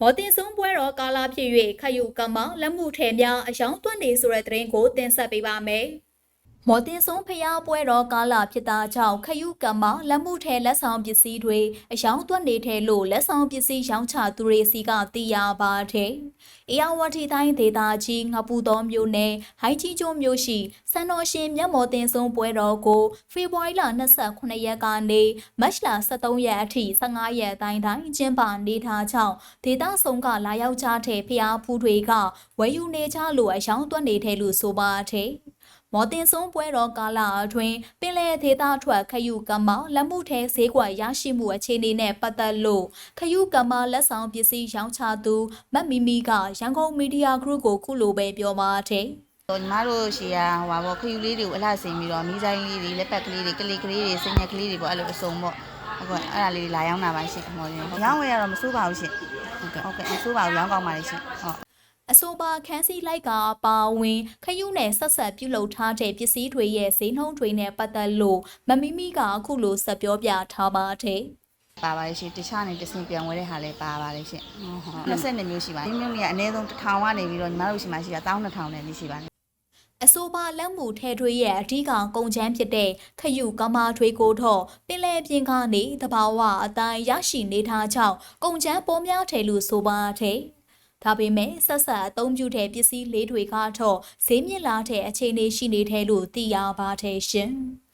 မော်တင်ဆုံးပွဲတော်ကာလာဖြစ်၍ခယူကမလက်မှုထဲများအယောင်သွတ်နေဆိုတဲ့သတင်းကိုတင်ဆက်ပေးပါမယ်။ မော်တင်ဆုံးဖျားပွဲတော်ကာလာဖြစ်တာကြောင့်ခယူကမလက်မှုထဲလက်ဆောင်ပစ္စည်းတွေအယောင်သွတ်နေတဲ့လို့လက်ဆောင်ပစ္စည်းရောင်းချသူတွေစီကသိရပါတယ်။အေယာဝတီတိုင်းဒေသကြီးငပူတော်မြို့နယ်ဟိုင်းကြီးကျွန်းမြို့ရှိစံတော်ရှင်မြတ်မော်တင်ဆုံးပွဲတော်ကိုဖေဖော်ဝါရီလ29ရက်ကနေမတ်လ23ရက်အထိ15ရက်တိုင်းတိုင်းကျင်းပနေထားကြောင်းဒေသဆုံးကလာရောက်ကြတဲ့ဖျားဖူးတွေကဝယ်ယူနေကြလို့အယောင်သွတ်နေတဲ့လို့ဆိုပါတယ်။ မော်တင်ဆုံးပွဲတော်ကာလအတွင်းပင်လယ်ဒေသထွက်ခယူကမ္မလက်မှုထဲဈေးကွက်ရရှိမှုအခြေအနေနဲ့ပတ်သက်လို့ခယူကမ္မလက်ဆောင်ပစ္စည်းရောင်းချသူမတ်မီမီကရန်ကုန်မီဒီယာဂရုကိုခုလိုပဲပြောပါတယ်ဟိုညီမတို့ရှီကဟိုပါပေါ့ခယူလေးတွေကိုအလှဆင်ပြီးတော့မီးဆိုင်လေးတွေလက်ပတ်ကလေးတွေကလေးကလေးတွေစင်ညက်ကလေးတွေပေါ့အဲ့လိုအစုံပေါ့ဟုတ်ကဲ့အဲ့ဒါလေးတွေလာရောက်တာပါရှင်ဟောရင်ရောင်းဝယ်ရတော့မစိုးပါဘူးရှင်ဟုတ်ကဲ့ဟုတ်ကဲ့မစိုးပါဘူးရောင်းကောင်းပါလေရှင်ဟုတ် အဆိုပါခန်းစီလိုက်ကအပါအဝင်ခယူနဲ့ဆက်ဆက်ပြုလုပ်ထားတဲ့ပစ္စည်းတွေရဲ့ဈေးနှုန်းတွေနဲ့ပတ်သက်လို့မမီမီကအခုလိုဆက်ပြောပြထားပါတယ်ပါပါလေရှင်တခြားနေတစင်ပြန်ဝဲတဲ့ဟာလည်းပါပါလေရှင်ဟုတ်ဟုတ်22မျိုးရှိပါတယ်ဒီမျိုးတွေကအနည်းဆုံး1000ကနေပြီးတော့ညီမတို့ရှိမှရှိတာ12000နဲ့နေရှိပါတယ်အဆိုပါလက်မှုထဲထွေးရဲ့အဓိကကုန်ချမ်းဖြစ်တဲ့ခယူကမာထွေးကိုတော့ပင်လယ်ပြင်ကနေတဘာဝအတိုင်းရရှိနေထားကြောင်းကုန်ချမ်းပေါ်များတယ်လို့ဆိုပါတယ်။ ဒါပေမဲ့ဆက်ဆက်အသုံးပြုတဲ့ပစ္စည်းလေးတွေကတော့ဈေးမြင့်လာတဲ့အခြေအနေရှိနေတယ်လို့သိရပါတယ်ရှင်။